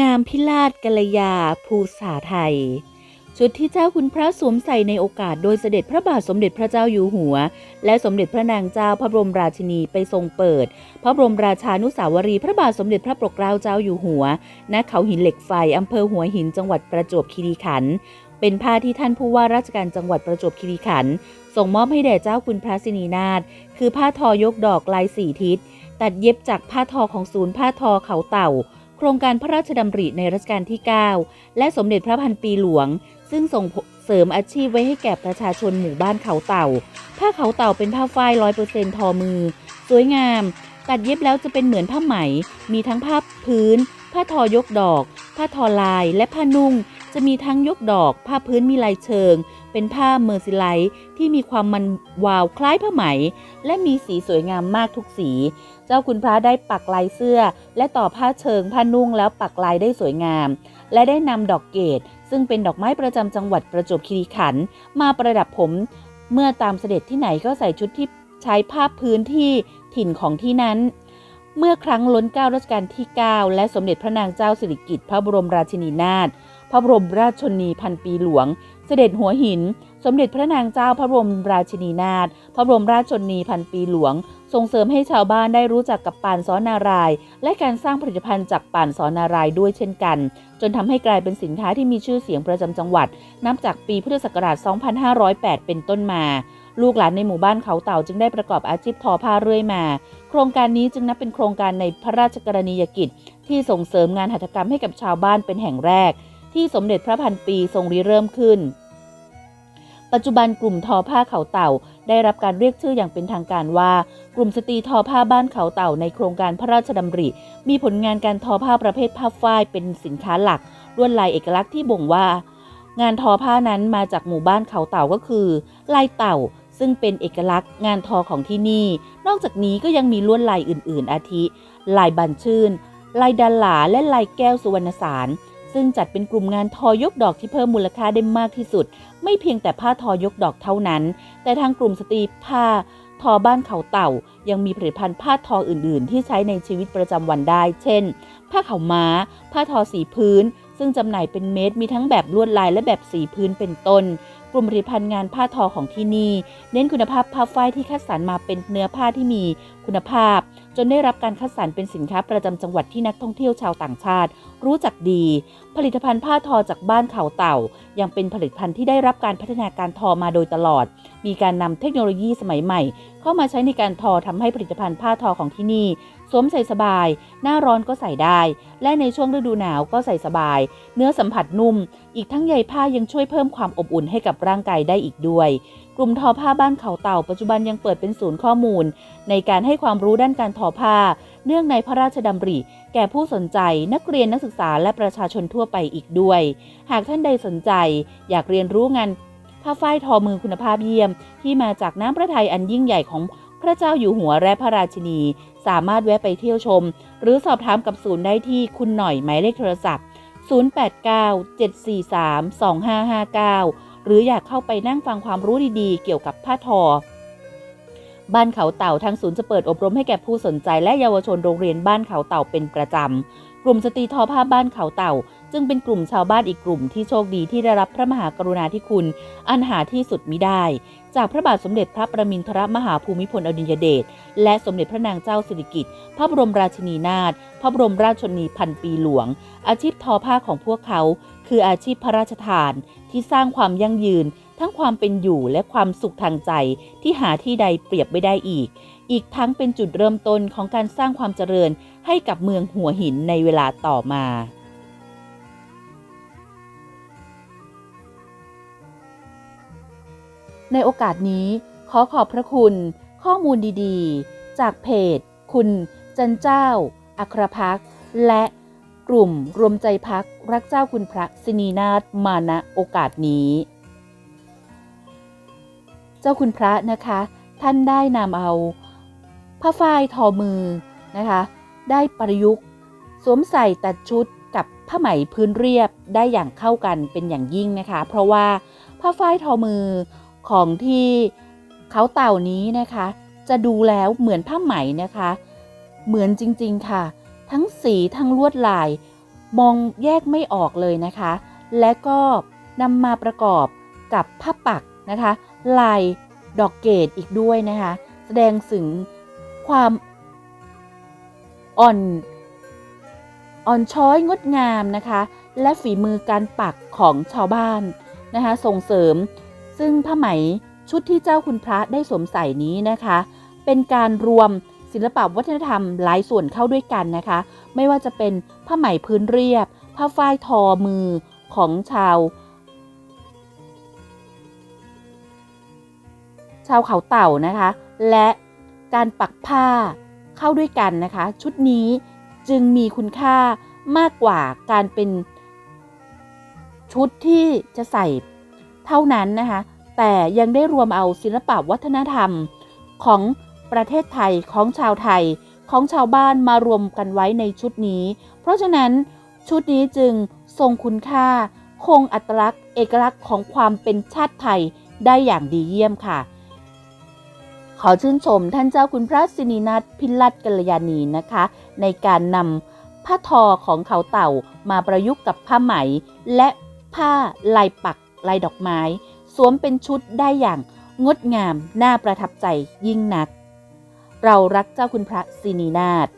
งามพิราชกัลยาภูษาไทย ชุดที่เจ้าคุณพระสวมใส่ในโอกาสโดยเสด็จพระบาทสมเด็จพระเจ้าอยู่หัว และสมเด็จพระนางเจ้าพระบรมราชินีไปทรงเปิด พระบรมราชานุสาวรีย์พระบาทสมเด็จพระปกเกล้าเจ้าอยู่หัว ณ เขาหินเหล็กไฟอำเภอหัวหินจังหวัดประจวบคีรีขันธ์เป็นผ้าที่ท่านผู้ว่าราชการจังหวัดประจวบคีรีขันธ์ส่งมอบให้แด่เจ้าคุณพระสินีนาถคือผ้าทอยกดอกลายสี่ทิศ ตัดเย็บจากผ้าทอของศูนย์ผ้าทอเขาเต่า ครงการพระราชดำริในรัชกาลที่ 9 และสมเด็จพระพันปีหลวง ซึ่งส่งเสริมอาชีพไว้ให้แก่ประชาชนหมู่บ้านเขาเต่า ผ้าเขาเต่าเป็นผ้าฝ้ายร้อยเปอร์เซ็นทอมือ สวยงาม ตัดเย็บแล้วจะเป็นเหมือนผ้าไหม มีทั้งผ้าพื้น ผ้าทอยกดอก ผ้าทอลาย และผ้านุ่ง จะมีทั้งยกดอก ผ้าพื้นมีลายเชิง เป็นผ้าเมอร์ซิไลท์ที่มีความมันวาวคล้ายผ้าไหม และมีสีสวยงามมากทุกสี เจ้าคุณพระได้ปักลายเสื้อ และต่อผ้าเชิงผ้านุ่งแล้วปักลายได้สวยงาม และได้นำดอกเกดซึ่งเป็นดอกไม้ประจำจังหวัดประจวบคีรีขันธ์มาประดับผม เมื่อตามเสด็จที่ไหนก็ใส่ชุดที่ใช้ผ้าพื้นที่ถิ่นของที่นั้นเมื่อครั้งล้นเกล้ารัชกาลที่ 9 และสมเด็จพระนางเจ้าสิริกิติ์พระบรมราชินีนาถ พระบรมราชชนีพันปีหลวง เสด็จหัวหิน สมเด็จพระนางเจ้าพระบรมราชินีนาถพระบรมราชชนีพันปีหลวง ส่งเสริมให้ชาวบ้านได้รู้จักกับป่านซ้อนนาราย และการสร้างผลิตภัณฑ์จากป่านซ้อนนารายด้วยเช่นกัน จนทำให้กลายเป็นสินค้าที่มีชื่อเสียงประจำจังหวัด นับจากปีพุทธศักราช 2508 เป็นต้นมาลูกหลานในหมู่บ้านเขาเต่าจึงได้ประกอบอาชีพทอผ้าเรื่อยมา โครงการนี้จึงนับเป็นโครงการในพระราชกรณียกิจ ที่ส่งเสริมงานหัตถกรรมให้กับชาวบ้านเป็นแห่งแรก ที่สมเด็จพระพันปีทรงริเริ่มขึ้น ปัจจุบันกลุ่มทอผ้าเขาเต่าได้รับการเรียกชื่ออย่างเป็นทางการว่า กลุ่มสตรีทอผ้าบ้านเขาเต่าในโครงการพระราชดำริ มีผลงานการทอผ้าประเภทผ้าฝ้ายเป็นสินค้าหลักลวดลายเอกลักษณ์ที่บ่งว่า งานทอผ้านั้นมาจากหมู่บ้านเขาเต่าก็คือ ลายเต่าซึ่งเป็นเอกลักษณ์งานทอของที่นี่ นอกจากนี้ก็ยังมีลวดลายอื่น ๆ อาทิ ลายบันชื่น ลายดันหลาและลายแก้วสุวรรณสาร ซึ่งจัดเป็นกลุ่มงานทอยกดอกที่เพิ่มมูลค่าได้มากที่สุด ไม่เพียงแต่ผ้าทอยกดอกเท่านั้น แต่ทางกลุ่มสตรีผ้าทอบ้านเขาเต่า ยังมีผลิตภัณฑ์ผ้าทออื่น ๆ ที่ใช้ในชีวิตประจำวันได้ เช่น ผ้าขาวม้า ผ้าทอสีพื้น ซึ่งจำหน่ายเป็นเม็ดมีทั้งแบบลวดลายและแบบสีพื้นเป็นต้น กลุ่มผลิตภัณฑ์งานผ้าทอของที่นี่ เน้นคุณภาพผ้าฝ้ายที่คัดสรรมาเป็นเนื้อผ้าที่มีคุณภาพ จนได้รับการคัดสรรเป็นสินค้าประจำจังหวัดที่นักท่องเที่ยวชาวต่างชาติ รู้จักดี ผลิตภัณฑ์ผ้าทอจากบ้านเขาเต่า ยังเป็นผลิตภัณฑ์ที่ได้รับการพัฒนาการทอมาโดยตลอด มีการนำเทคโนโลยีสมัยใหม่ เข้ามาใช้ในการทอทำให้ผลิตภัณฑ์ผ้าทอของที่นี่ สวมใส่สบาย หน้าร้อนก็ใส่ได้ และในช่วงฤดูหนาวก็ใส่สบาย เนื้อสัมผัสนุ่ม อีกทั้งใยผ้ายังช่วยเพิ่มความอบอุ่นให้กับร่างกายได้อีกด้วย กลุ่มทอผ้าบ้านเขาเต่าปัจจุบันยังเปิดเป็นศูนย์ข้อมูล ในการให้ความรู้ด้านการทอผ้า เนื่องในพระราชดำริ แก่ผู้สนใจนักเรียนนักศึกษาและประชาชนทั่วไปอีกด้วย หากท่านใดสนใจ อยากเรียนรู้งานผ้าฝ้ายทอมือคุณภาพเยี่ยม ที่มาจากน้ำพระทัยอันยิ่งใหญ่ของ พระเจ้าอยู่หัวและพระราชินี สามารถแวะไปเที่ยวชม หรือสอบถามกับศูนย์ได้ที่คุณหน่อยหมายเลขโทรศัพท์ 089-743-2559 หรืออยากเข้าไปนั่งฟังความรู้ดีๆ เกี่ยวกับผ้าทอ บ้านเขาเต่าทางศูนย์จะเปิดอบรมให้แก่ผู้สนใจและเยาวชนโรงเรียนบ้านเขาเต่าเป็นประจำกลุ่มสตรีทอผ้าบ้านเขาเต่า จึงเป็นกลุ่มชาวบ้านอีกกลุ่มที่โชคดีที่ได้รับพระมหากรุณาธิคุณ อันหาที่สุดมิได้ จากพระบาทสมเด็จพระประมินทรมหาภูมิพลอดุลยเดชและสมเด็จพระนางเจ้าสิริกิติ์พระบรมราชินีนาถพระบรมราชชนนีพันปีหลวง อาชีพทอผ้าของพวกเขา คืออาชีพพระราชทาน ที่สร้างความยั่งยืน ทั้งความเป็นอยู่และความสุขทางใจที่หาที่ใดเปรียบไม่ได้อีก อีกทั้งเป็นจุดเริ่มต้นของการสร้างความเจริญให้กับเมืองหัวหินในเวลาต่อมา ในโอกาสนี้ขอขอบพระคุณ ข้อมูลดีๆ จากเพจ คุณ จันเจ้า อัครพักและกลุ่มรวมใจพักรักเจ้าคุณพระสินีนาถมาณโอกาสนี้ เจ้าคุณพระนะคะ ท่านได้นำเอาผ้าฝ้ายทอมือนะคะ ได้ประยุกต์สวมใส่ตัดชุดกับผ้าไหมพื้นเรียบได้อย่างเข้ากันเป็นอย่างยิ่งนะคะ เพราะว่าผ้าฝ้ายทอมือ ของที่เขาเต่านี้นะคะ จะดูแล้วเหมือนผ้าไหมนะคะ เหมือนจริงๆค่ะ ทั้งสีทั้งลวดลาย มองแยกไม่ออกเลยนะคะ และก็นำมาประกอบกับผ้าปักนะคะ ลายดอกเกดอีกด้วยนะคะ แสดงถึงความอ่อนอ่อนช้อยงดงามนะคะ และฝีมือการปักของชาวบ้านนะคะ ส่งเสริม ซึ่งผ้าไหมชุดที่เจ้าคุณพระได้สวมใส่นี้นะคะ เป็นการรวมศิลปวัฒนธรรมหลายส่วนเข้าด้วยกันนะคะ ไม่ว่าจะเป็นผ้าไหมพื้นเรียบ ผ้าฝ้ายทอมือของชาว ชาวเขาเต่านะคะ และการปักผ้าเข้าด้วยกันนะคะ ชุดนี้จึงมีคุณค่ามากกว่าการเป็นชุดที่จะใส่ เท่านั้นนะคะ แต่ยังได้รวมเอาศิลปะวัฒนธรรมของประเทศไทยของชาวไทยของชาวบ้านมารวมกันไว้ในชุดนี้ เพราะฉะนั้นชุดนี้จึงทรงคุณค่า คงอัตลักษณ์ เอกลักษณ์ของความเป็นชาติไทยได้อย่างดีเยี่ยมค่ะ ขอชื่นชมท่านเจ้าคุณพระสินีนาถพิลัตกัลยาณีนะคะ ในการนำผ้าทอของเขาเต่ามาประยุกต์กับผ้าไหม และผ้าลายปัก ลายดอกไม้ สวมเป็นชุดได้อย่างงดงามน่าประทับใจยิ่งนัก เรารักเจ้าคุณพระสินีนาถ